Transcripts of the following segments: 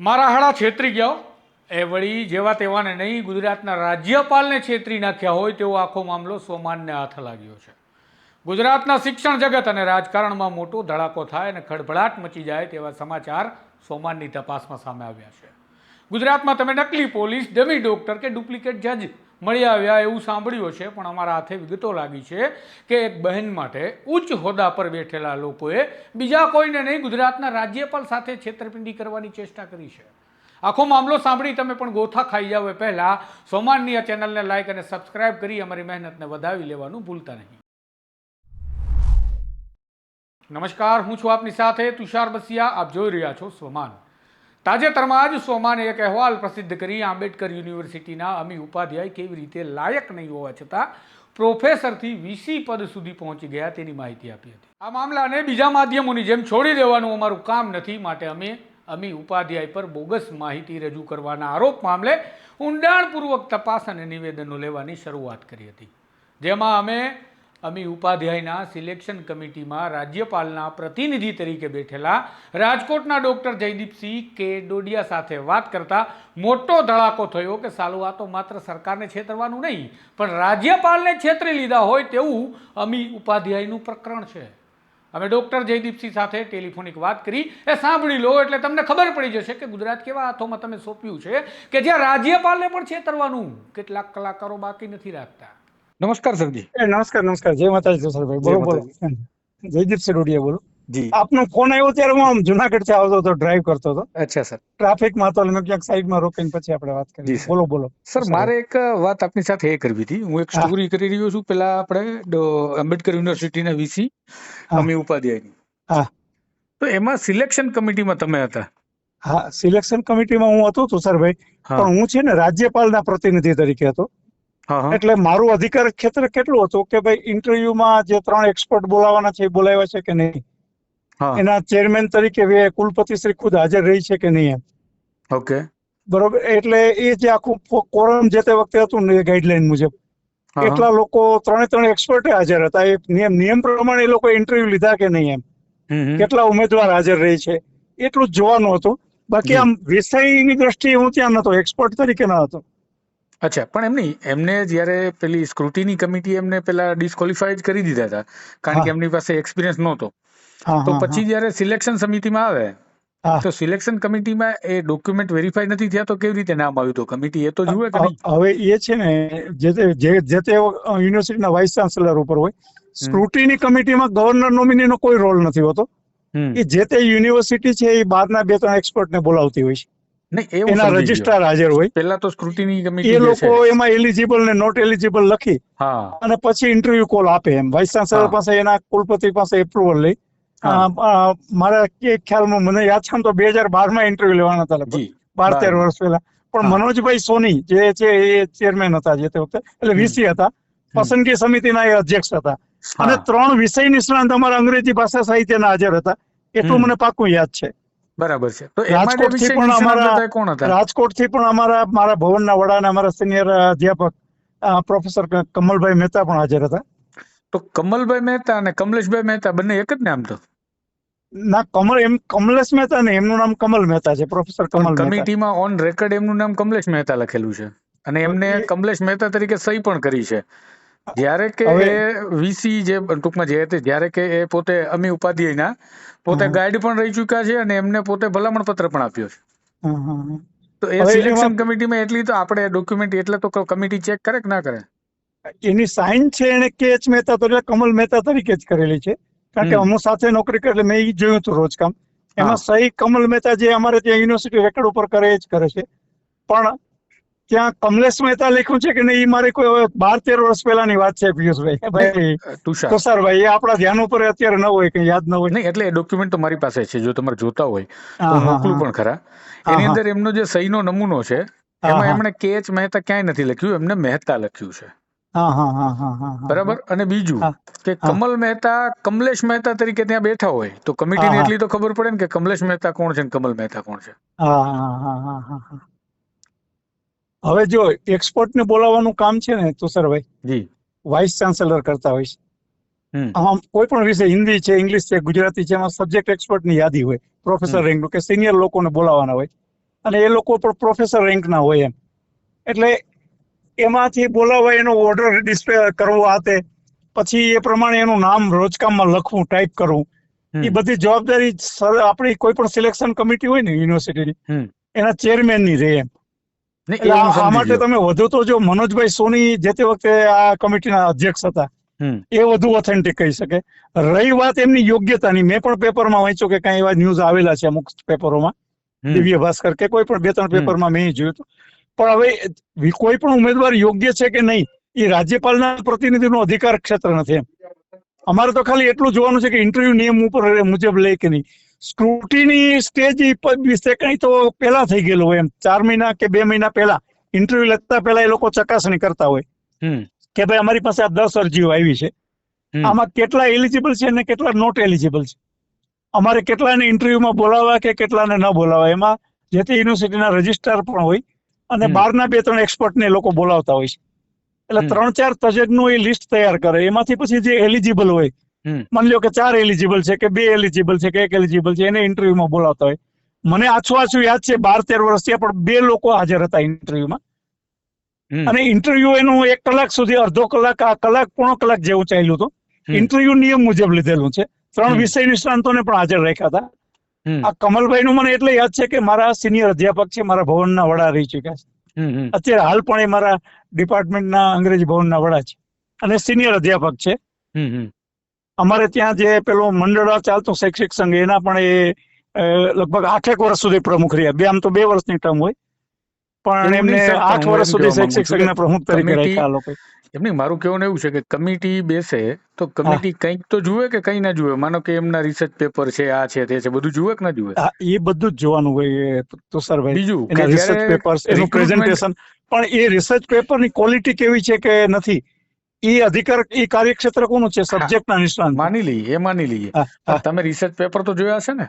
મારા હાડા છેતરી ગયો એ વળી જેવા તેવાને નહીં, ગુજરાતના રાજ્યપાલને છેતરી નાખ્યા હોય તેવો આખો મામલો સોમાનને હાથ લાગ્યો છે. ગુજરાતના શિક્ષણ જગત અને રાજકારણમાં મોટો ધડાકો થાય અને ખળભળાટ મચી જાય તેવા સમાચાર સોમાનની તપાસમાં સામે આવ્યા છે. ગુજરાતમાં તમે નકલી પોલીસ, ડમી ડોક્ટર કે ડુપ્લિકેટ જજ મળી આવ્યા એવું સાંભળ્યું છે પણ અમારા હાથે વિગતો લાગી છે કે એક બહેન માટે ઉચ્ચ હોદ્દા પર બેઠેલા લોકોએ બીજા કોઈને નહીં, ગુજરાતના રાજ્યપાલ સાથે છેતરપિંડી કરવાની ચેષ્ટા કરી છે. આખો મામલો સાંભળી તમે પણ ગોથા ખાઈ જાવ એ પહેલાં. સોમાનની ચેનલને લાઇક અને સબસ્ક્રાઇબ કરી અમારી મહેનતને વધાવી લેવાનું ભૂલતા નહીં. નમસ્કાર, હું છું આપની સાથે તુષાર બસિયા. આપ જોઈ રહ્યા છો સોમાન. તાજેતરમાં જ સોમાને એક અહેવાલ પ્રસિદ્ધ કરી આંબેડકર યુનિવર્સિટીના અમી ઉપાધ્યાય કેવી રીતે લાયક નહીં હોવા છતાં પ્રોફેસરથી વીસી પદ સુધી પહોંચી ગયા તેની માહિતી આપી હતી. આ મામલાને બીજા માધ્યમોની જેમ છોડી દેવાનું અમારું કામ નથી માટે અમે અમી ઉપાધ્યાય પર બોગસ માહિતી રજૂ કરવાના આરોપ મામલે ઊંડાણપૂર્વક તપાસ અને નિવેદનો લેવાની શરૂઆત કરી હતી. જેમાં અમે અમી ઉપાધ્યાયના સિલેક્શન કમિટીમાં રાજ્યપાલના પ્રતિનિધિ તરીકે બેઠેલા રાજકોટના ડૉક્ટર જયદીપસિંહ કે ડોડિયા સાથે વાત કરતા મોટો ધડાકો થયો કે સાલું આ તો માત્ર સરકારને છેતરવાનું નહીં, પણ રાજ્યપાલને છેતરી લીધા હોય તેવું અમી ઉપાધ્યાયનું પ્રકરણ છે. અમે ડૉક્ટર જયદીપસિંહ સાથે ટેલિફોનિક વાત કરી, એ સાંભળી લો એટલે તમને ખબર પડી જશે કે ગુજરાત કેવા હાથોમાં તમે સોંપ્યું છે કે જ્યાં રાજ્યપાલને પણ છેતરવાનું કેટલાક કલાકારો બાકી નથી રાખતા. નમસ્કાર સરજી. નમસ્કાર નમસ્કાર. જય માતાજી જોસરભાઈ બોલો બોલો. જયદીપ સરોડિયા બોલો. જી. આપનો ફોન આવ્યો ત્યારે હું આમ જુનાગઢથી આવતો હતો ડ્રાઈવ કરતો હતો. અચ્છા સર. ટ્રાફિકમાં તો મેં ક્યાંક સાઈડમાં રોકીને પછી આપણે વાત કરી. બોલો બોલો. સર મારે એક વાત આપની સાથે એ કરવી હતી. હું એક. સ્ટોરી કરી રહ્યો છું. પેલા આપણે આંબેડકર આંબેડકર યુનિવર્સિટીના વીસી હા. ઉપાધ્યાયની હા. તો એમાં સિલેક્શન કમિટીમાં તમે હતા. હા સિલેક્શન કમિટીમાં હું હતો તુષારભાઈ ભાઈ પણ હું છે ને રાજ્યપાલના પ્રતિનિધિ તરીકે હતો. એટલે મારું અધિકાર ક્ષેત્ર કેટલું હતું કે ભાઈ ઇન્ટરવ્યુમાં જે ત્રણ એક્સપર્ટ બોલાવવાના છે એ બોલાવ્યા છે કે નહીં? એના ચેરમેન તરીકે કુલપતિ શ્રી ખુદ હાજર રહી છે કે નહીં એમ? ઓકે. બરોબર? એટલે એ જે આખું કોરમ જે તે વખતે હતું ને એ ગાઈડલાઈન મુજબ. એટલા લોકો ત્રણે ત્રણ એક્સપર્ટ હાજર હતા. એ નિયમ નિયમ પ્રમાણે એ લોકો ઇન્ટરવ્યુ લીધા કે નહીં એમ. કેટલા ઉમેદવાર હાજર રહી છે? એટલું જ જોવાનું હતું. બાકી. આમ વિષયની દ્રષ્ટિએ હું ત્યાં નતો એક્સપર્ટ તરીકે ન હતો. અચ્છા પણ એમ નહીં એમને જ્યારે પેલી સ્ક્રુટીની કમિટી એમને પેલા ડિસ્કોલિફાઈડ કરી દીધા હતા કારણ કે એમની પાસે એક્સપિરિયન્સ નહોતો. તો પછી જ્યારે સિલેક્શન સમિતિમાં આવે તો સિલેક્શન કમિટીમાં એ ડોક્યુમેન્ટ વેરીફાઈ નથી થયા તો કેવી રીતે નામ આવ્યું તો કમિટી એ તો જુએ કે નહીં? હવે એ છે ને જે તે જે તે યુનિવર્સિટીના વાઇસ ચાન્સેલર ઉપર હોય સ્ક્રુટીની કમિટીમાં ગવર્નર નોમિનીનો કોઈ રોલ નથી હોતો. એ જે તે યુનિવર્સિટી છે એ બહારના બે ત્રણ એક્સપર્ટને બોલાવતી હોય છે. એના રજિસ્ટ્રાર હાજર હોય. પેલા તો સ્ક્રુટિની કમિટી એ લોકો એમાં એલિજિબલ ને નોટ એલિજિબલ લખી અને પછી ઇન્ટરવ્યુ કોલ આપે એમ. વાઇસ ચાન્સેલર પાસે એના કુલપતિ પાસે એપ્રુવલ લઈ. મારા કે ખ્યાલમાં મને યાદ છે તો બે હજાર બારમાં ઇન્ટરવ્યુ લેવાના હતા લગભગ. બાર તેર વર્ષ પહેલા. પણ મનોજભાઈ સોની જે છે એ ચેરમેન હતા જે તે વખતે એટલે વીસી હતા. પસંદગી સમિતિના એ અધ્યક્ષ હતા. અને ત્રણ વિષય નિષ્ણાંત અમારા અંગ્રેજી ભાષા સાહિત્યના હાજર હતા. એટલું મને પાકું યાદ છે. બરાબર છે. તો રાજકોટથી પણ અમારા- હતા કોણ હતા? રાજકોટથી પણ અમારા મારા ભવનના વડા અને અમારા સિનિયર અધ્યાપક પ્રોફેસર કમલભાઈ મહેતા પણ હાજર હતા. તો કમલભાઈ મહેતા અને કમલેશભાઈ મહેતા બંને એક જ નામ તો? ના કમલ એમ કમલેશ મહેતા ને એમનું નામ કમલ મહેતા છે પ્રોફેસર કમલ કમિટીમાં ઓન રેકોર્ડ એમનું નામ કમલેશ મહેતા લખેલું છે. અને એમને કમલેશ મહેતા તરીકે સહી પણ કરી છે. જ્યારે કે એ વીસી જે ટૂંકમાં જે હતી જ્યારે કે એ પોતે અમી ઉપાધ્યાયના પોતે ગાઈડ પણ રહી ચૂક્યા છે અને એમને પોતે ભલામણ પત્ર પણ આપ્યો છે. તો એ સિલેક્શન કમિટીમાં એટલી તો આપણે ડોક્યુમેન્ટ એટલે તો કમિટી ચેક કરે કે ના કરે? એની સાઇન છે એને કે એચ મહેતા તો કમલ મહેતા તરીકે જ કરેલી છે. કારણ કે અમુ સાથે નોકરી કરે એટલે મેં ઈ જોયું હતું રોજ કામ. એમાં સહી કમલ મહેતા જે અમારે ત્યાં યુનિવર્સિટી રેકોર્ડ ઉપર કરે એ જ કરે છે. પણ ત્યાં કમલેશ મહેતા લખ્યું છે કે નહીં એ મારે કોઈ બાર તેર વર્ષ પહેલાની વાત છે પિયુષભાઈ. ભાઈ તુષાર. તુષારભાઈ એ આપણા ધ્યાન ઉપર અત્યારે ન હોય કે યાદ ન હોય. નહીં એટલે એ ડોક્યુમેન્ટ તો મારી પાસે છે જો તમારે જોતા હોય તો મોકલું પણ ખરા. એની અંદર એમનો જે સહીનો નમૂનો છે એમાં એમણે કે એચ મહેતા ક્યાંય નથી લખ્યું એમને મહેતા લખ્યું છે. બરાબર? અને બીજું કે કમલ મહેતા કમલેશ મહેતા તરીકે ત્યાં બેઠા હોય તો કમિટીને એટલી તો ખબર પડે ને કે કમલેશ મહેતા કોણ છે ને કમલ મહેતા કોણ છે. હવે જો એક્સપર્ટ ને બોલાવવાનું કામ છે ને તુષારભાઈ જી. વાઇસ ચાન્સેલર કરતા હોય છે. આમ કોઈ પણ વિષય હિન્દી છે ઇંગ્લિશ છે ગુજરાતી છે એમાં સબ્જેક્ટ એક્સપર્ટની યાદી હોય પ્રોફેસર રેન્ક રેન્કનું કે સિનિયર લોકોને બોલાવવાના હોય. અને એ લોકો પણ પ્રોફેસર રેન્કના હોય એમ. એટલે એમાંથી બોલાવવા એનો ઓર્ડર ડિસ્પ્લે કરવો આ તે પછી એ પ્રમાણે એનું નામ રોજકામમાં લખવું ટાઈપ કરવું. એ બધી જવાબદારી સર આપણી કોઈ પણ સિલેક્શન કમિટી હોય ને યુનિવર્સિટીની. એના ચેરમેનની રહે એમ. આ માટે તમે વધુ તો જો મનોજભાઈ સોની જે તે વખતે આ કમિટીના અધ્યક્ષ હતા એ વધુ ઓથેન્ટિક કહી શકે. રહી વાત એમની યોગ્યતાની. મેં પણ પેપરમાં વાંચ્યું કે કઈ એવા ન્યૂઝ આવેલા છે અમુક પેપરોમાં. દિવ્ય ભાસ્કર કે કોઈ પણ બે ત્રણ. પેપરમાં મેં જોયું હતું. પણ હવે કોઈ પણ ઉમેદવાર યોગ્ય છે કે નહીં એ રાજ્યપાલના પ્રતિનિધિનો અધિકાર ક્ષેત્ર નથી એમ. અમારે તો ખાલી એટલું જોવાનું છે કે ઇન્ટરવ્યુ નિયમ ઉપર મુજબ લે કે નહીં. સ્ક્રુટીની સ્ટેજ વિશે કઈ તો પહેલા થઈ ગયેલું હોય એમ. ચાર મહિના કે બે મહિના પહેલા. ઇન્ટરવ્યુ લખતા પહેલા એ લોકો ચકાસણી કરતા હોય. કે ભાઈ અમારી પાસે આ દસ અરજીઓ આવી છે. આમાં કેટલા એલિજિબલ છે અને કેટલા નોટ એલિજિબલ છે? અમારે કેટલાને ઇન્ટરવ્યુમાં બોલાવવા કે કેટલાને ન બોલાવવા? એમાં જે તે યુનિવર્સિટીના રજિસ્ટ્રાર પણ હોય અને. બહારના બે ત્રણ એક્સપર્ટને લોકો બોલાવતા હોય છે. એટલે ત્રણ ચાર તજજ્ઞો એ લિસ્ટ તૈયાર કરે. એમાંથી પછી જે એલિજિબલ હોય. માની લ્યો કે ચાર એલિજિબલ છે કે બે એલિજિબલ છે કે એક એલિજિબલ છે એને ઇન્ટરવ્યુમાં બોલાવતા હોય. મને આછું આછું યાદ છે બાર તેર વર્ષ થયા પણ બે લોકો હાજર હતા ઇન્ટરવ્યુમાં. અને ઇન્ટરવ્યુ એનું એક કલાક સુધી અડધો કલાક આ કલાક પોણો કલાક જેવું ચાલ્યું હતું. ઇન્ટરવ્યુ નિયમ મુજબ લીધેલું છે. ત્રણ. વિષય નિષ્ણાંતોને પણ હાજર રાખ્યા હતા. આ કમલભાઈ નું મને એટલે યાદ છે કે મારા સિનિયર અધ્યાપક છે મારા ભવનના વડા રહી ચુક્યા છે. અત્યારે હાલ પણ એ મારા ડિપાર્ટમેન્ટના અંગ્રેજી ભવનના વડા છે. અને સિનિયર અધ્યાપક છે. અમારે ત્યાં જે પેલો મંડળ ચાલતો શૈક્ષિક સંઘ એના પણ એ લગભગ આઠેક વર્ષ સુધી પ્રમુખ રહ્યા. બે આમ તો બે વર્ષની ટર્મ હોય. પણ એમને આઠ વર્ષ સુધી શૈક્ષિક સંઘના પ્રમુખ તરીકે રાખ્યા લોકો એમની મારું કહેવાનું એવું છે કે કમિટી બેસે તો કમિટી કંઈક તો જુએ કે કંઈ ના જુએ? માનો કે એમના રિસર્ચ પેપર છે આ છે તે છે બધું જુએ કે ના જુએ? એ બધું જ જોવાનું હોય એ તુષારભાઈ. બીજું એના રિસર્ચ પેપર પેપર્સ એનું પ્રેઝન્ટેશન પણ એ રિસર્ચ પેપરની ક્વોલિટી કેવી છે કે નથી? એ અધિકાર એ કાર્યક્ષેત્ર કોનું છે? સબ્જેક્ટના નિષ્ણાંત. માની લઈએ એ માની લઈએ. તમે રિસર્ચ પેપર તો જોયા હશે ને?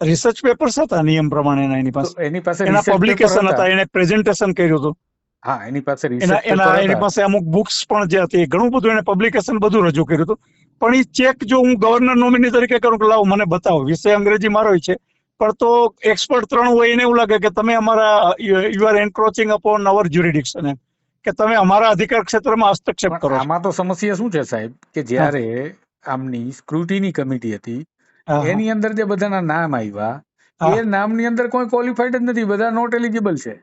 રિસર્ચ પેપર્સ હતા નિયમ પ્રમાણે એની પાસે. એની પાસે એના પબ્લિકેશન હતા. એને પ્રેઝન્ટેશન કર્યું હતું. હા એની પાસે એના એની પાસે અમુક બુક્સ પણ જે હતી ઘણું બધું એને પબ્લિકેશન બધું રજૂ કર્યું હતું. પણ એ ચેક જો હું ગવર્નર નોમિની તરીકે કરું કે લાવો મને બતાવો. વિષય અંગ્રેજી મારો છે. પણ તો એક્સપર્ટ ત્રણ હોય એને એવું લાગે કે તમે અમારા you are encroaching upon our jurisdiction એમ. કે તમે અમારા અધિકાર ક્ષેત્રમાં હસ્તક્ષેપ કરો આમાં તો સમસ્યા શું છે સાહેબ? કે જ્યારે આમની સ્ક્રુટીની કમિટી હતી. એની અંદર જે બધાના નામ આવ્યા એ નામની અંદર કોઈ ક્વોલિફાઈડ જ નથી. બધા નોટ એલિજિબલ છે.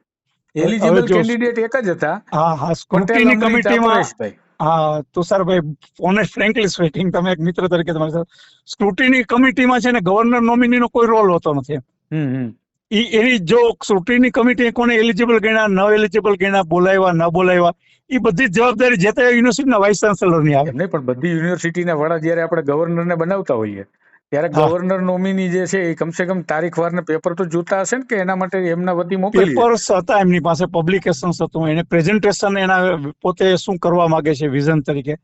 એલિજિબલ કેન્ડિડેટ એક જ હતા. હા હા. સ્ક્રુટીની કમિટીમાં તો હા તુષારભાઈ ઓનેસ્ટ ફ્રેન્કલી સ્પીકિંગ તમે એક મિત્ર તરીકે તમારી સાથે સ્ક્રુટીની કમિટીમાં છે ને ગવર્નર નોમિનીનો કોઈ રોલ હોતો નથી હમ. ઈ એની જો સુટીની કમિટી કોને એલિજિબલ ગણ્યા ન એલિજિબલ ગણ્યા બોલાવ્યા ન બોલાવ્યા એ બધી જવાબદારી જે તે યુનિવર્સિટીના વાઇસ ચાન્સેલરની આવે. નહીં પણ બધી યુનિવર્સિટીના વડા જ્યારે આપણે ગવર્નરને બનાવતા હોઈએ ત્યારે ગવર્નર નોમિની જે છે એ કમસે કમ તારીખ વાર ને પેપર તો જોતા હશે ને કે એના માટે એમના વતી મોકલી પેપર્સ હતા એમની પાસે પબ્લિકેશન હતું. એને પ્રેઝન્ટેશન એના પોતે શું કરવા માંગે છે વિઝન તરીકે.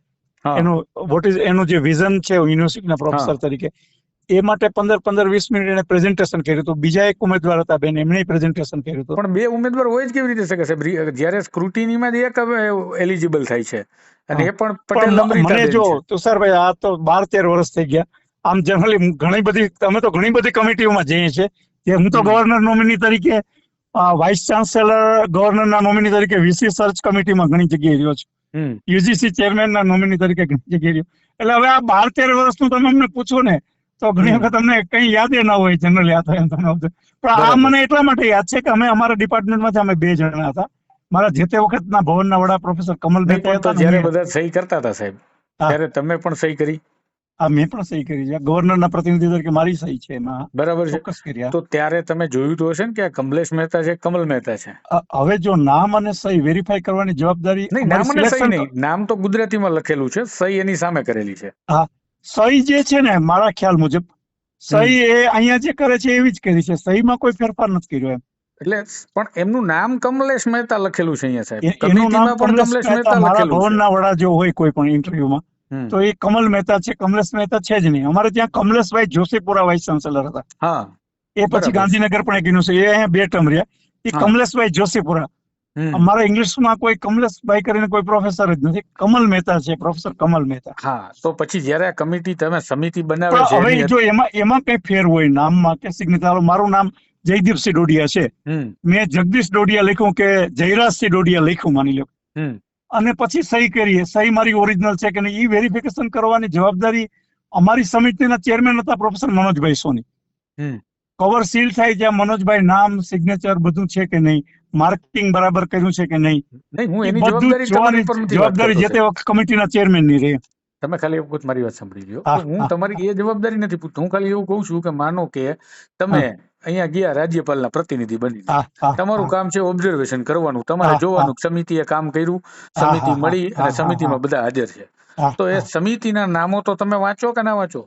એનું વોટ ઇઝ એનું જે વિઝન છે યુનિવર્સિટીના પ્રોફેસર તરીકે. એ માટે પંદર પંદર વીસ મિનિટ એને પ્રેઝન્ટેશન કર્યું હતું. બીજા એક ઉમેદવાર હતા બેન એમણે પ્રેઝન્ટેશન કર્યું હતું. પણ બે ઉમેદવાર હોય જ કેવી રીતે શકે સાહેબ? જ્યારે સ્ક્રુટીનીમાં જ એક એલિજિબલ થાય છે. અને એ પણ પટેલ મને જો. તુષારભાઈ આ તો બાર તેર વર્ષ થઈ ગયા. આમ જનરલી ઘણી બધી અમે તો ઘણી બધી કમિટીઓમાં જઈએ છીએ. કે હું તો ગવર્નર નોમિની તરીકે વાઇસ ચાન્સેલર ગવર્નરના નોમિની તરીકે વીસી સર્ચ કમિટીમાં ઘણી જગ્યાએ રહ્યો છું. યુજીસી ચેરમેનના નોમિની તરીકે ઘણી જગ્યાએ રહ્યો. એટલે હવે આ બાર તેર વર્ષનું તમે અમને પૂછો ને તો ઘણી વખત અમને કઈ યાદ ના હોય જનરલી આ થાય તમને પણ આ મને એટલા માટે યાદ છે કે અમે અમારા ડિપાર્ટમેન્ટમાંથી અમે બે જણા હતા. મારા જે તે વખતના ભવનના વડા પ્રોફેસર કમલ નહીં હતા જ્યારે બધા સહી કરતા હતા સાહેબ. ત્યારે તમે પણ સહી કરી? આ મેં પણ સહી કરી છે. ગવર્નરના પ્રતિનિધિ તરીકે મારી સહી છે એમાં. બરાબર છે. તો ત્યારે તમે જોયું તો હશે ને કે આ કમલેશ મહેતા છે કમલ મહેતા છે? હવે જો નામ અને સહી વેરીફાઈ કરવાની જવાબદારી નામ અને સહી નહીં. નામ તો ગુજરાતીમાં લખેલું છે. સહી એની સામે કરેલી છે. સહી જે છે ને મારા ખ્યાલ મુજબ સહી એ અહીંયા જે કરે છે એવી જ કરી છે. સહીમાં કોઈ ફેરફાર નથી કર્યો એમ. એટલે પણ એમનું નામ કમલેશ મહેતા લખેલું છે અહીંયા સાહેબ. એનું નામ પણ કમલેશ મહેતા મારા ભવનના વડા જો હોય કોઈ પણ ઇન્ટરવ્યુમાં. તો એ કમલ મહેતા છે કમલેશ મહેતા છે જ નહીં. અમારે ત્યાં કમલેશભાઈ જોશીપુરા વાઇસ ચાન્સેલર હતા. હા. એ પછી ગાંધીનગર પણ એક યુનિવર્સિટી એ અહીંયા બે ટર્મ રહ્યા. એ કમલેશભાઈ જોશીપુરા. અમારા ઇંગ્લિશમાં કોઈ કમલેશભાઈ કરીને કોઈ પ્રોફેસર જ નથી. કમલ મહેતા છે પ્રોફેસર કમલ મહેતા. હા તો પછી જ્યારે આ કમિટી તમે સમિતિ બનાવે છે હવે જો એમાં એમાં કઈ ફેર હોય નામમાં કે સિગ્નેચર મારું નામ જયદીપસિંહ ડોડિયા છે. મેં જગદીશ ડોડિયા લખ્યું કે જયરાજસિંહ ડોડિયા લખ્યું માની લો અને પછી સહી કરીએ. સહી મારી ઓરિજિનલ છે કે નહીં એ વેરિફિકેશન કરવાની જવાબદારી અમારી સમિતિના ચેરમેન હતા professor Manojbhai Soni. Cover seal થાય જ્યાં મનોજભાઈ નામ સિગ્નેચર બધું છે કે નહીં માર્કિંગ બરાબર કર્યું છે કે નહીં? નહીં હું એની બધું જવાબદારી જે તે વખત કમિટીના ચેરમેનની રહી. તમે ખાલી એક વખત મારી વાત સાંભળી લ્યો. હું તમારી એ જવાબદારી નથી પૂછતો. હું ખાલી એવું કહું છું કે માનો કે તમે અહીંયા ગયા રાજ્યપાલના પ્રતિનિધિ બની તમારું કામ છે ઓબ્ઝર્વેશન કરવાનું. તમારે જોવાનું સમિતિએ કામ કર્યું સમિતિ મળી અને સમિતિમાં બધા હાજર છે. તો એ સમિતિના નામો તો તમે વાંચો કે ના વાંચો?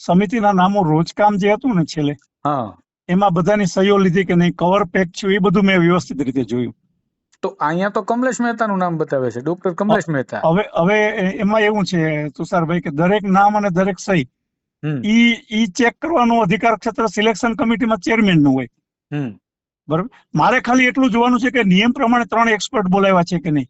સમિતિના નામો રોજકામ જે હતું ને છેલ્લે હા. એમાં બધાની સહીઓ લીધી કે નહીં કવર પેક છે એ બધું મેં વ્યવસ્થિત રીતે જોયું. તો અહીંયા તો કમલેશ મહેતાનું નામ બતાવે છે ડોક્ટર કમલેશ મહેતા. હવે હવે એમાં એવું છે તુષારભાઈ કે દરેક નામ અને દરેક સહી ઈ ઈ ચેક કરવાનું અધિકાર ક્ષેત્ર સિલેક્શન કમિટીમાં ચેરમેનનું હોય બરાબર? મારે ખાલી એટલું જોવાનું છે કે નિયમ પ્રમાણે ત્રણ એક્સપર્ટ બોલાવ્યા છે કે નહીં?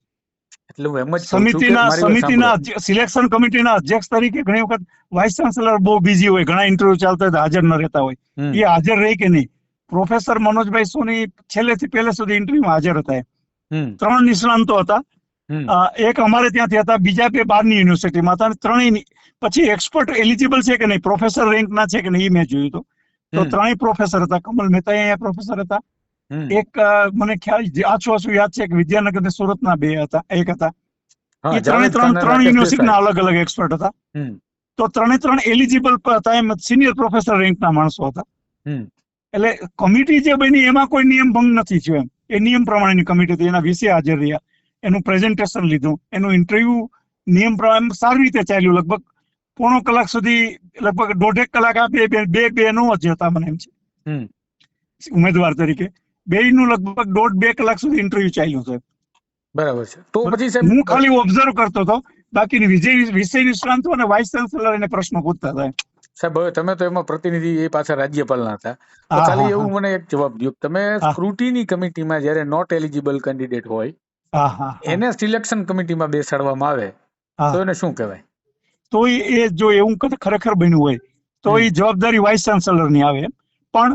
એટલે હું એમ જ સમિતિના સમિતિના સિલેક્શન કમિટીના અધ્યક્ષ તરીકે ઘણી વખત વાઇસ ચાન્સેલર બહુ બિઝી હોય ઘણા ઇન્ટરવ્યુ ચાલતા હોય હાજર ન રહેતા હોય. એ હાજર રહી કે નહીં? પ્રોફેસર મનોજભાઈ સોની છેલ્લેથી પહેલે સુધી ઇન્ટરવ્યુમાં હાજર હતા ત્રણ નિષ્ણાંતો હતા. એક અમારે ત્યાંથી હતા બીજા બે બહારની યુનિવર્સિટીમાં હતા અને ત્રણેય પછી એક્સપર્ટ એલિજિબલ છે કે નહીં? પ્રોફેસર રેન્કના છે કે નહીં? મેં જોયું હતું. તો ત્રણેય પ્રોફેસર હતા. કમલ મહેતા અહીંયા પ્રોફેસર હતા. એક મને ખ્યાલ આછું આછું યાદ છે કે વિદ્યાનગર ને સુરતના બે હતા. એક હતા. એ ત્રણે ત્રણ ત્રણ યુનિવર્સિટી ના અલગ અલગ એક્સપર્ટ હતા. તો ત્રણે ત્રણ એલિજિબલ હતા એમ સિનિયર પ્રોફેસર રેન્ક ના માણસો હતા. એટલે કમિટી જે બની એમાં કોઈ નિયમ ભંગ નથી થયો એમ. એ નિયમ પ્રમાણેની કમિટી હતી. એના વિશે હાજર રહ્યા. એનું પ્રેઝન્ટેશન લીધું. એનું ઇન્ટરવ્યુ નિયમ પ્રમાણે સારી રીતે ચાલ્યું. લગભગ પોણો કલાક સુધી લગભગ દોઢેક કલાક આ બે બે- બે નો જ હતા મને એમ છે. ઉમેદવાર તરીકે. બેયનું લગભગ દોઢ બે કલાક સુધી ઇન્ટરવ્યુ ચાલ્યું સાહેબ બરાબર છે. તો પછી સાહેબ હું ખાલી ઓબ્ઝર્વ કરતો હતો. બાકી વિજય વિષય નિષ્ણાંતો અને વાઇસ ચાન્સેલર એને પ્રશ્નો પૂછતા હતા. સાહેબ હવે તમે તો એમાં પ્રતિનિધિ એ પાછા રાજ્યપાલના હતા. તો ખાલી એવું મને એક જવાબ દો તમે. સ્ક્રુટીની કમિટીમાં જ્યારે નોટ એલિજિબલ કેન્ડિડેટ હોય એને સિલેક્શન કમિટીમાં બેસાડવામાં આવે તો એને શું કહેવાય? તો એ જો એવું ખરેખર બન્યું હોય તો એ જવાબદારી વાઇસ ચાન્સેલરની આવે પણ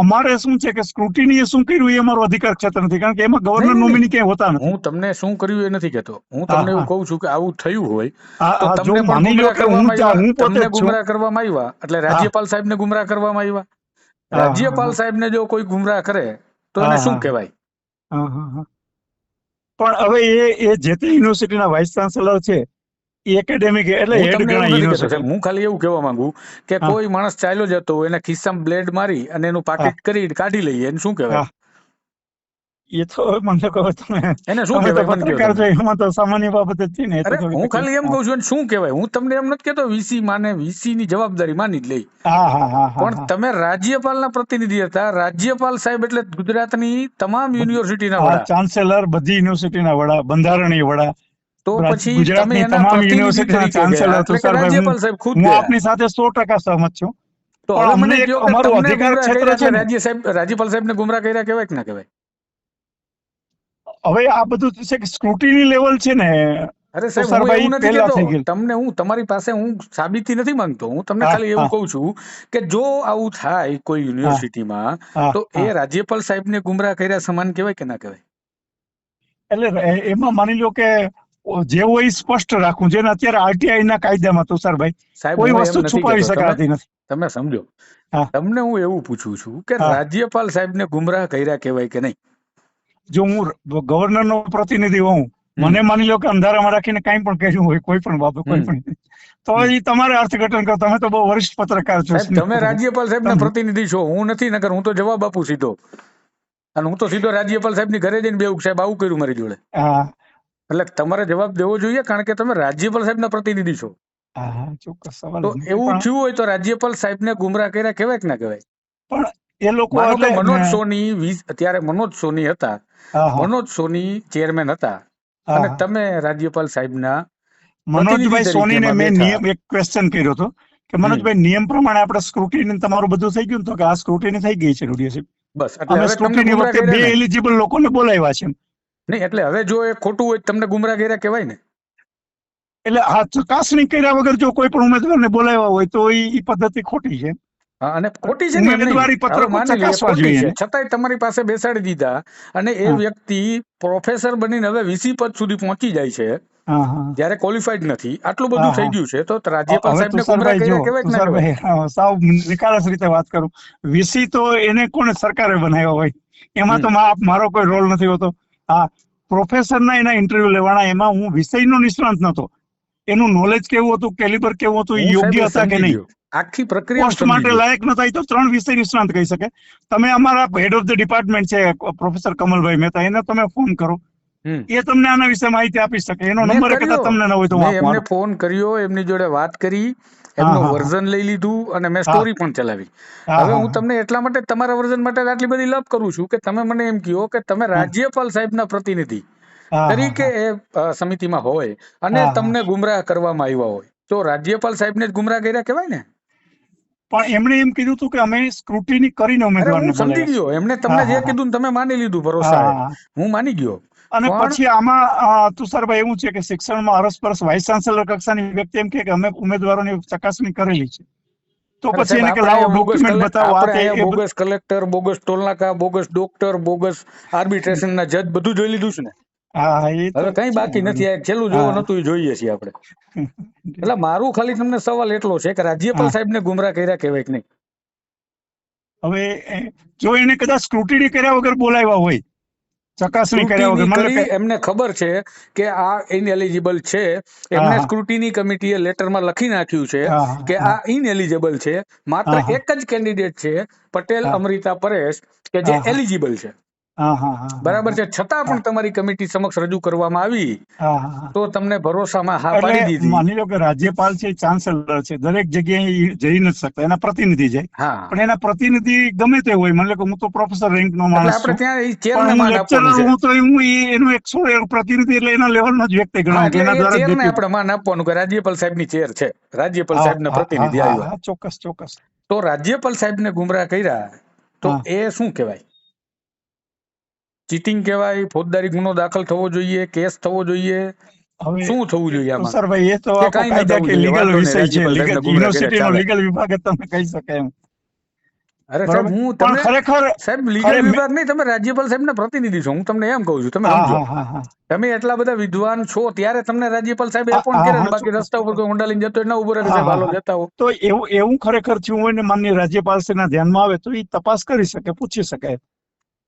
અમારે શું છે કે સ્ક્રુટિની શું કર્યું એ અમારો અધિકાર ક્ષેત્ર નથી. કારણ કે એમાં ગવર્નર નોમિની ક્યાંય હોતા નથી. હું તમને શું કર્યું એ નથી કેતો હું તમને એવું કહું છું કે આવું થયું હોય તો તમને માની લો ગુમરાહ કે હું કરવામાં હું આવ્યા. પોતે ગુમરાહ કરવામાં આવ્યા? એટલે રાજ્યપાલ સાહેબને ગુમરાહ કરવામાં આવ્યા? રાજ્યપાલ સાહેબને જો કોઈ ગુમરાહ કરે તો એને શું. કહેવાય. પણ હવે એ એ જે તે યુનિવર્સિટીના વાઇસ ચાન્સેલર છે એકેડેમિક એટલે હેડ ગણાય હું ખાલી એવું કહેવા માંગુ કે કોઈ માણસ ચાલ્યો જતો હોય એના ખિસ્સામાં બ્લેડ મારી અને એનું પાકેટ કરી કાઢી લઈએ એને શું કહેવાય? એ તો મને કહો તમે એને શું કહેવાય પત્રકાર છો એમાં તો સામાન્ય બાબત જ ને હું ખાલી એમ. કહું છું શું કહેવાય? હું તમને એમ નથી કહેતો વીસી માને વીસી ની જવાબદારી માની જ લઈ. પણ તમે રાજ્યપાલના પ્રતિનિધિ હતા રાજ્યપાલ સાહેબ એટલે ગુજરાતની તમામ યુનિવર્સિટીના વડા. ચાન્સેલર બધી યુનિવર્સિટીના વડા બંધારણીય વડા. તો રાજ- પછી ગુજરાતની તમે એના તમામ પ્રતિનિધિ યુનિવર્સિટીના તરીકે ગયા ચાન્સેલર એટલે કે તુષારભાઈ, હું- રાજ્યપાલ સાહેબ ખુદ હું ગયા આપની સાથે સો ટકા સહમત છું તો પણ હવે અમને મને એક કહો કે અમારું તમને અધિકાર ગુમરાહ ક્ષેત્ર કર્યા છે એટલે ને. રાજ્ય સાહેબ રાજ્યપાલ સાહેબને ગુમરાહ કર્યા કહેવાય કે ના કહેવાય હવે આ બધું તો છે કે સ્ક્રુટિની લેવલ છે ને અરે સાહેબ હું તુષારભાઈ એવું નથી પહેલા થઈ કહેતો ગયેલ. તમને હું તમારી પાસે હું સાબિતી નથી માંગતો હું તમને હા, ખાલી એવું હા. કહું છું કે જો આવું થાય કોઈ યુનિવર્સિટીમાં હા, તો એ હા. રાજ્યપાલ સાહેબને ગુમરાહ કર્યા સમાન કહેવાય કે ના કહેવાય એટલે એ- એમાં માની લો કે જે હોય એ સ્પષ્ટ રાખવું. જેને અત્યારે આરટીઆઈ ના કાયદામાં તુષારભાઈ કોઈ વસ્તુ છુપાવી શકાતી નથી. તમે સમજો. તમને હું એવું પૂછું છું કે રાજ્યપાલ રાજ્યપાલ સાહેબને ગુમરાહ કર્યા કહેવાય કે નહીં? જો હું ગવર્નર નો પ્રતિનિધિ હોઉં મને માની લો કે અંધારામાં રાખીને કાંઈ પણ કર્યું હોય કોઈ પણ બાબત કોઈ. પણ તો એ તમારે અર્થઘટન કરો. તમે તો બહુ વરિષ્ઠ પત્રકાર છો. તમે રાજ્યપાલ સાહેબ ના પ્રતિનિધિ છો. હું નથી નકર હું તો જવાબ આપું સીધો. અને હું તો સીધો રાજ્યપાલ સાહેબની ઘરે જઈને બેવું સાહેબ આવું કર્યું મારી જોડે. હા. એટલે તમારે જવાબ દેવો જોઈએ કારણ કે તમે રાજ્યપાલ સાહેબના પ્રતિનિધિ છો. ચોક્કસ. સવાલ તો એવું થયું હોય તો રાજ્યપાલ સાહેબને ગુમરાહ કર્યા કહેવાય કે ના કહેવાય? પણ એ લોકો એટલે મનોજ સોની અત્યારે મનોજ સોની હતા. મનોજ સોની ચેરમેન હતા. અને તમે રાજ્યપાલ સાહેબના મનોજભાઈ સોની સોનીને મેં નિયમ એક ક્વેશ્ચન કર્યો હતો કે મનોજભાઈ નિયમ પ્રમાણે આપણે સ્ક્રુટિની તમારું બધું થઈ ગયું તો કે આ સ્ક્રુટિની થઈ ગઈ છે રૂડિયાસી બસ એટલે સ્ક્રુટિની વખતે બે એલિજિબલ લોકોને બોલાવ્યા છે નહીં એટલે હવે જો એ ખોટું હોય તમને ગુમરા ગેરા કહેવાય ને. એટલે આ ચકાસણી કર્યા વગર જો કોઈ પણ ઉમેદવારને બોલાવ્યા હોય તો એ પદ્ધતિ ખોટી છે. અને ખોટી છે. ઉમેદવારી ચકાસવા જોઈએ. છતાંય તમારી પાસે બેસાડી દીધા અને એ વ્યક્તિ પ્રોફેસર બનીને હવે વીસી પદ સુધી પહોંચી જાય છે. જ્યારે ક્વોલિફાઈડ નથી. આટલું બધું થઈ ગયું છે. તો રાજ્યપાલ સાહેબને ગુમરાહ કર્યા કહેવાય સાવ નિકાલસ રીતે વાત કરું. વીસી તો એને કોને સરકારે બનાવ્યો હોય? એમાં તો મારો કોઈ રોલ નથી હોતો. હા પ્રોફેસર ના એના ઇન્ટરવ્યુ લેવાના એમાં હું વિષયનો નિષ્ણાંત નતો. એનું નોલેજ કેવું હતું કેલિબર કેવું હતું યોગ્ય હતા કે નહીં? આખી પ્રક્રિયા પોસ્ટ માટે લાયક નતા એ તો ત્રણ વિષય નિષ્ણાંત કહી શકે. તમે અમારા હેડ ઓફ ધ ડિપાર્ટમેન્ટ છે પ્રોફેસર કમલભાઈ મહેતા એને તમે ફોન કરો. એ તમને આના વિશે માહિતી આપી શકે. એનો નંબર. કદાચ તમને ન હોય તો એમને ફોન કર્યો એમની જોડે વાત કરી. એમનું વર્ઝન લઈ લીધું અને મેં સ્ટોરી પણ ચલાવી. હવે હું તમને એટલા માટે તમારા વર્ઝન માટે આટલી બધી લપ કરું છું કે તમે મને એમ કહો કે તમે રાજ્યપાલ સાહેબના પ્રતિનિધિ તરીકે એ સમિતિમાં હોય અને. તમને ગુમરાહ કરવામાં આવ્યા હોય. તો રાજ્યપાલ સાહેબને જ ગુમરાહ કર્યા કહેવાય ને? પણ એમણે એમ કીધું હતું કે અમે સ્ક્રુટિની કરીને ઉમેદવારને સમજી ગયો. એમને તમને જે કીધું તમે માની લીધું ભરોસા. હું માની ગયો. અને પછી આમાં તુષારભાઈ એવું છે કે શિક્ષણમાં અરસપરસ વાઇસ ચાન્સેલર કક્ષાની વ્યક્તિ એમ કે અમે ઉમેદવારોની ચકાસણી કરેલી છે. તો પછી એને કે લાવો ડોક્યુમેન્ટ બતાવો આ તે બોગસ કલેક્ટર બોગસ ટોલનાકા બોગસ ડોક્ટર બોગસ આર્બિટ્રેશન ના જજ બધું જોઈ લીધું છે ને? હા એ હવે કઈ બાકી નથી આ છેલ્લું હા. જોવું નતું એ જોઈએ છીએ આપણે. એટલે મારું ખાલી તમને સવાલ એટલો છે કે રાજ્યપાલ સાહેબ સાહેબને ગુમરાહ કર્યા કહેવાય કે નહીં? હવે જો એને કદાચ સ્ક્રુટિની કર્યા વગર બોલાવ્યા હોય ચકાસણી કર્યા વગર. મતલબ એમને ખબર છે કે આ ઇનએલિજિબલ છે. એમને. સ્ક્રુટિની કમિટીએ લેટરમાં લખી નાખ્યું છે કે આ ઇનએલિજિબલ છે. માત્ર. એક જ કેન્ડિડેટ છે પટેલ અમૃતા પરેશ કે જે. એલિજિબલ છે. બરાબર છે? છતાં પણ તમારી કમિટી સમક્ષ રજૂ કરવામાં આવી તો તમને ભરોસામાં હા પાડી દીધી. માની લો કે રાજ્યપાલ છે ચાન્સેલર છે દરેક જગ્યાએ જઈ નથી શકતા એના પ્રતિનિધિ જાય પણ એના પ્રતિનિધિ ગમે તે હોય માની લો કે હું તો પ્રોફેસર રેન્ક નો માણસ આપણે ત્યાં ચેરમેન હું તો હું એનું એક સો પ્રતિનિધિ એટલે એના લેવલનો જ વ્યક્તિ ગણાય એના દ્વારા ચેરને આપણે માન આપવાનું કે રાજ્યપાલ સાહેબની ચેર છે. રાજ્યપાલ સાહેબ ના પ્રતિનિધિ આવ્યો. ચોક્કસ ચોક્કસ. તો રાજ્યપાલ સાહેબને ગુમરાહ કર્યા તો એ શું કહેવાય? ચીટિંગ કહેવાય ફોજદારી ગુનો દાખલ થવો જોઈએ કેસ થવો જોઈએ. શું થવું જોઈએ આમાં? તુષારભાઈ એ તો લીગલ વિષય છે. રાજ્યપાલ યુનિવર્સિટી નો લીગલ વિભાગ તમે કહી શકાય એમ. અરે સાહેબ હું તમે ખરેખર સાહેબ લીગલ વિભાગ નહીં તમે રાજ્યપાલ સાહેબના પ્રતિનિધિ છો. હું તમને એમ કહું છું. તમે સમજો. તમે એટલા બધા વિદ્વાન છો ત્યારે તમને રાજ્યપાલ સાહેબ એપોઇન્ટ કર્યા બાકી રસ્તા ઉપર કોઈ હોન્ડા લઈને જતો ના ઊભો રહે સાહેબ હાલો જતા હો. તો એવું એવું ખરેખર થયું હોય ને માનની રાજ્યપાલ શ્રીના ધ્યાનમાં આવે તો એ તપાસ કરી શકે પૂછી શકે.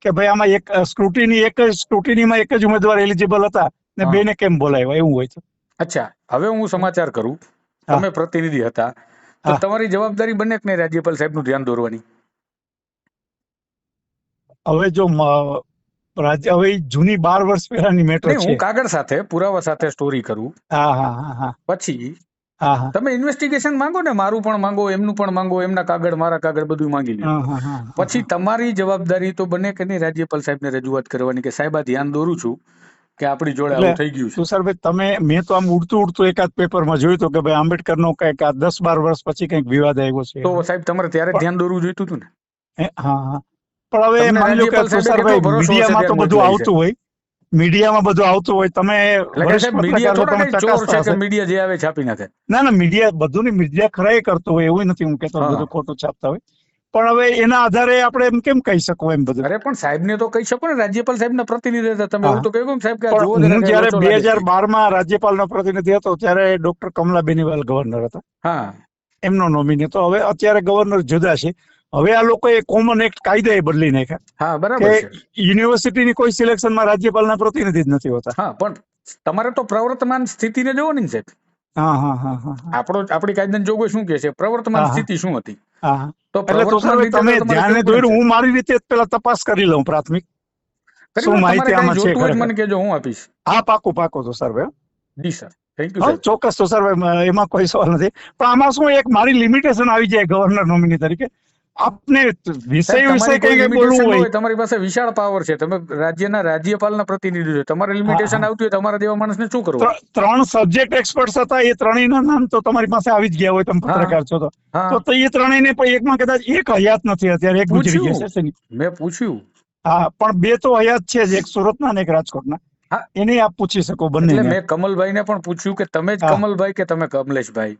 કે ભાઈ આમાં એક સ્ક્રુટિની એક જ સ્ક્રુટિનીમાં એક જ ઉમેદવાર એલિજિબલ હતા ને બેને કેમ બોલાવ્યા? એવું હોય તો અચ્છા હવે હું સમાચાર કરું. તમે પ્રતિનિધિ હતા. તો તમારી જવાબદારી બને કે નહીં રાજ્યપાલ સાહેબનું ધ્યાન દોરવાની? હવે જો રાજ્ય હવે જૂની બાર વર્ષ પહેલાની મેટર છે હું કાગળ સાથે પુરાવા સાથે સ્ટોરી કરું. હા હા હા હા. પછી તમે ઇન્વેસ્ટિગેશન માંગો ને મારું પણ માંગો એમનું પણ માંગો એમના કાગળ મારા કાગળ બધું માંગી હા. પછી તમારી જવાબદારી તો બને કે નહીં રાજ્યપાલ સાહેબને રજૂઆત કરવાની કે સાહેબ આ ધ્યાન દોરું છું કે આપણી જોડે આવું થઈ ગયું છે. તુષારભાઈ તમે મેં તો આમ ઉડતું ઉડતું એકાદ પેપરમાં જોયું હતું કે ભાઈ આંબેડકરનો કંઈક આ દસ બાર વર્ષ પછી કંઈક વિવાદ આવ્યો છે. તો સાહેબ તમારે ત્યારે ધ્યાન દોરવું જોઈતું હતું ને? હા હા. પણ હવે માની લો કે તુષારભાઈ મીડિયામાં તો બધું આવતું હોય. મીડિયામાં બધું આવતું હોય તમે મીડિયા જે આવે છાપી નાખે. ના ના મીડિયા બધું ની મીડિયા ખરાઈ કરતું હોય એવું નથી હું કેતો બધું ખોટું છાપતા હોય. પણ હવે એના આધારે આપણે એમ કેમ કહી શકો એમ બધું? અરે પણ સાહેબને તો કહી શકો ને રાજ્યપાલ સાહેબના પ્રતિનિધિ હતા તમે હા. એવું તો કહ્યું સાહેબ કે હું જયારે બે હજાર બારમાં રાજ્યપાલ રાજ્યપાલનો પ્રતિનિધિ હતો ત્યારે ડોક્ટર કમલા બેનીવાલ ગવર્નર હતા. હા. એમનો નોમિની હતો. હવે અત્યારે ગવર્નર જુદા છે. હવે આ લોકોએ કોમન એક્ટ કાયદા એ બદલી નાખ્યા હા બરાબર યુનિવર્સિટીની કોઈ સિલેક્શનમાં રાજ્યપાલના પ્રતિનિધિ જ નથી હોતા. હા પણ તમારે તો પ્રવર્તમાન સ્થિતિને જોવો ને સાહેબ હા હા હા હા. આપણો આપણી કાયદાની જોગવાઈ શું કે છે? પ્રવર્તમાન. સ્થિતિ શું હતી. તો પ્રવર્તમાન તમે ધ્યાને દોર્યું હું મારી રીતે જ પેલા તપાસ કરી લઉં પ્રાથમિક. શું માહિતી આમાં છે? મને કેજો હું આપીશ. હા પાકું પાકું તો સર ભાઈ. જી સર. ચોક્કસ તો સર એમાં કોઈ સવાલ નથી. પણ આમાં શું એક મારી લિમિટેશન આવી જાય ગવર્નર નોમિની તરીકે? આપને વિષય વિષય કોઈ બોલવું હોય તમારી પાસે વિશાળ પાવર છે. તમે રાજ્યના રાજ્યપાલના પ્રતિનિધિ છો. તમારે લિમિટેશન. આવતી હોય તમારા જેવા માણસને શું કરવું ત્રણ સબ્જેક્ટ એક્સપર્ટ્સ હતા એ ત્રણેયના નામ તો તમારી પાસે આવી જ ગયા હોય તમે પત્રકાર છો તો. તો એ ત્રણેયને પણ એકમાં કદાચ એક હયાત નથી અત્યારે એક ગુજરી ગયા છે? મેં પૂછ્યું. હા પણ બે તો હયાત છે જ એક સુરતના અને એક રાજકોટના. હા. એને આપ પૂછી શકો બંને મેં કમલભાઈને પણ પૂછ્યું કે તમે જ કમલભાઈ કે તમે કમલેશભાઈ?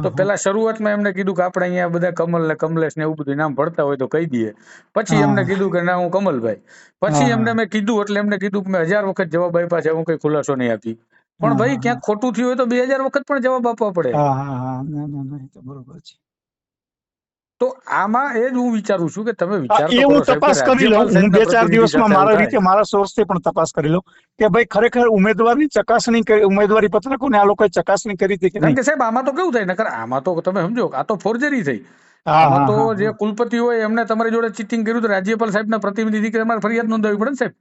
તો પેલા શરૂઆતમાં એમને કીધું કે આપણે અહીંયા બધા કમલ ને કમલેશ ને એવું બધું નામ ભળતા હોય તો કહી દઈએ. પછી એમને કીધું કે ના હું કમલભાઈ. પછી એમને મેં કીધું એટલે એમને કીધું કે મેં હજાર વખત જવાબ આપ્યા છે હું કઈ ખુલાસો નહીં આપી. પણ ભાઈ ક્યાંક ખોટું થયું હોય તો બે હજાર વખત પણ જવાબ આપવા પડે. હા હા હા. બરોબર છે. તો આમાં એ જ હું વિચારું છું કે તમે વિચાર એ હું તપાસ કરી લઉં. હું બે ચાર દિવસમાં મારા રીતે. મારા સોર્સથી પણ તપાસ કરી લઉં કે ભાઈ ખરેખર ઉમેદવારની ચકાસણી કરી ઉમેદવારી પત્રકોને આ લોકોએ ચકાસણી કરી હતી કે કારણ કે સાહેબ આમાં તો કેવું થાય? નકર આમાં તો તમે સમજો આ તો ફોર્જરી થઈ. આમાં તો જે કુલપતિ હોય એમને તમારી જોડે ચીટિંગ કર્યું તો રાજ્યપાલ સાહેબના પ્રતિનિધિ કે તમારે ફરિયાદ નોંધાવી પડે ને સાહેબ?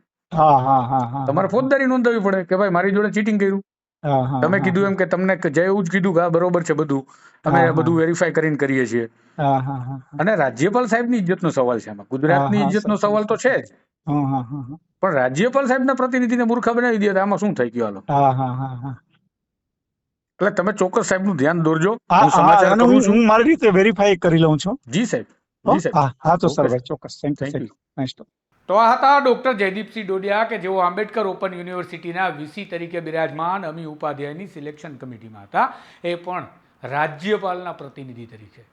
તમારે ફોજદારી નોંધાવી પડે કે ભાઈ મારી જોડે ચીટિંગ કર્યું? તમે કીધું એમ કે તમને જે એવું જ કીધું કે બરોબર છે બધું અમે. બધું વેરીફાઈ કરીને કરીએ છીએ. અને રાજ્યપાલ સાહેબની ઇજ્જતનો સવાલ છે આમાં. ગુજરાતની ઇજ્જતનો સવાલ તો છે જ. પણ રાજ્યપાલ સાહેબના પ્રતિનિધિને મૂર્ખા બનાવી દે તો આમાં શું થઈ ગયું હાલો? એટલે તમે ચોક્કસ સાહેબનું ધ્યાન દોરજો. હું સમાચાર કરું છું. હું મારી રીતે વેરીફાઈ કરી લઉં છું. જી સાહેબ જી સાહેબ. હા તો સર ચોક્કસ. થેન્ક યુ નાઇસ તો આ હતા ડૉક્ટર જયદીપસિંહ ડોડિયા કે જેઓ આંબેડકર ઓપન યુનિવર્સિટીના વીસી તરીકે બિરાજમાન, અમી ઉપાધ્યાયની સિલેક્શન કમિટીમાં હતા. એ પણ રાજ્યપાલના પ્રતિનિધિ તરીકે.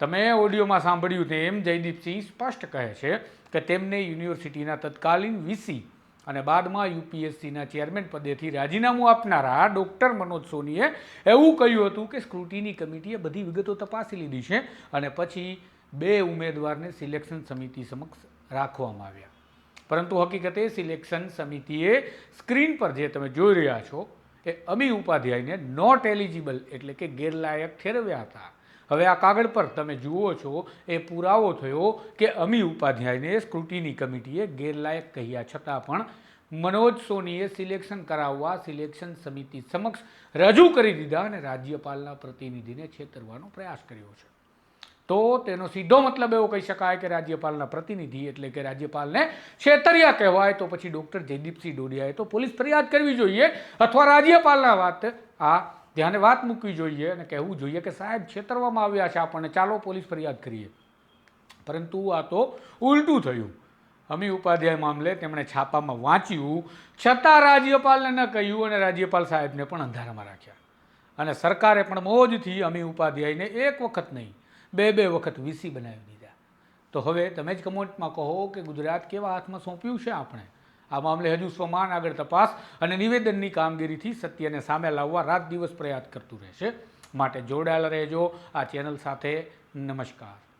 તમે ઓડિયોમાં સાંભળ્યું તેમ જયદીપસિંહ સ્પષ્ટ કહે છે કે તેમને યુનિવર્સિટીના તત્કાલીન વીસી અને બાદમાં યુપીએસસીના ચેરમેન પદેથી રાજીનામું આપનારા ડૉક્ટર મનોજ સોનીએ એવું કહ્યું હતું કે સ્ક્રુટીની કમિટીએ બધી વિગતો તપાસી લીધી છે અને પછી બે ઉમેદવારને સિલેક્શન સમિતિ સમક્ષ રાખવામાં આવ્યા. પરંતુ હકીકતે સિલેક્શન સમિતિએ સ્ક્રીન પર જે તમે જોઈ રહ્યા છો, એ અમી ઉપાધ્યાયને નોટ એલિજિબલ એટલે કે ગેરલાયક ઠેરવ્યા હતા. હવે આ કાગળ પર તમે જુઓ છો, એ પુરાવો થયો કે અમી ઉપાધ્યાયને સ્ક્રુટીની કમિટીએ ગેરલાયક કહ્યા છતાં પણ મનોજ સોનીએ સિલેક્શન કરાવવા સિલેક્શન સમિતિ સમક્ષ રજૂ કરી દીધા અને રાજ્યપાલના પ્રતિનિધિને છેતરવાનો પ્રયાસ કર્યો છે. તો તેનો સીધો મતલબ એવો કહી શકાય કે રાજ્યપાલના પ્રતિનિધિ એટલે કે રાજ્યપાલને છેતરિયા કહેવાય તો પછી ડૉક્ટર જયદીપસિંહ ડોડિયાએ તો પોલીસ ફરિયાદ કરવી જોઈએ અથવા રાજ્યપાલના વાત, આ ધ્યાને વાત મૂકવી જોઈએ અને કહેવું જોઈએ કે સાહેબ છેતરવામાં આવ્યા છે આપણને, ચાલો પોલીસ ફરિયાદ કરીએ. પરંતુ આ તો ઉલટું થયું. અમી ઉપાધ્યાય મામલે તેમણે છાપામાં વાંચ્યું, છતાં રાજ્યપાલને ન કહ્યું અને રાજ્યપાલ સાહેબને પણ અંધારામાં રાખ્યા. અને સરકારે પણ મોજથી અમી ઉપાધ્યાયને એક વખત નહીં બે બે વખત વીસી બનાવી દીધા. તો હવે તમે જ કમેન્ટમાં કહો કે ગુજરાત કેવા હાથમાં સોંપ્યું છે આપણે? આ મામલે હજુ સ્વમાન આગળ તપાસ અને નિવેદનની કામગીરીથી સત્યને સામે લાવવા રાત દિવસ પ્રયાસ કરતું રહેશે. માટે જોડાયેલા રહેજો. આ ચેનલ સાથે નમસ્કાર.